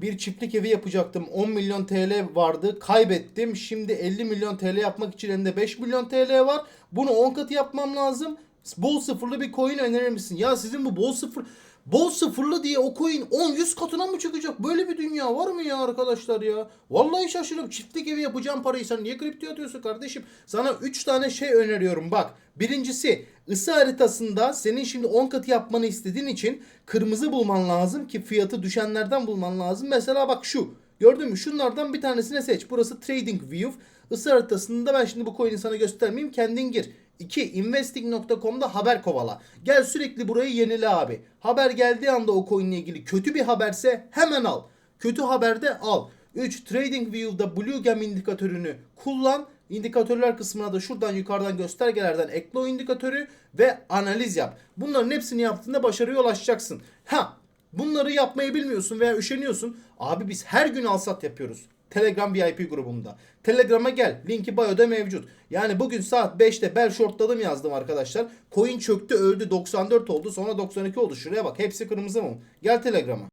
bir çiftlik evi yapacaktım. 10 milyon TL vardı. Kaybettim. Şimdi 50 milyon TL yapmak için elimde 5 milyon TL var. Bunu 10 katı yapmam lazım. Bol sıfırlı bir coin önerir misin? Ya sizin bu bol sıfır bol sıfırlı diye o coin 10-100 katına mı çıkacak? Böyle bir dünya var mı ya arkadaşlar ya? Vallahi şaşırıyorum. Çiftlik evi yapacağım parayı sen niye kripto atıyorsun kardeşim? Sana 3 tane şey öneriyorum bak. Birincisi ısı haritasında senin şimdi 10 katı yapmanı istediğin için kırmızı bulman lazım ki fiyatı düşenlerden bulman lazım. Mesela bak şu. Gördün mü? Şunlardan bir tanesini seç. Burası Trading View. Isı haritasında ben şimdi bu coin'i sana göstermeyeyim. Kendin gir. 2. Investing.com'da haber kovala. Gel sürekli burayı yenile abi. Haber geldiği anda o coin ile ilgili kötü bir haberse hemen al. Kötü haberde al. 3. Trading View'da Blue Gem indikatörünü kullan. İndikatörler kısmına da şuradan yukarıdan göstergelerden ekle o indikatörü ve analiz yap. Bunların hepsini yaptığında başarıya ulaşacaksın. Ha bunları yapmayı bilmiyorsun veya üşeniyorsun. Abi biz her gün alsat yapıyoruz. Telegram VIP grubumda. Telegram'a gel. Linki bio'da mevcut. Yani bugün saat 5'te bel shortladım yazdım arkadaşlar. Coin çöktü öldü 94 oldu sonra 92 oldu. Şuraya bak hepsi kırmızı mı? Gel Telegram'a.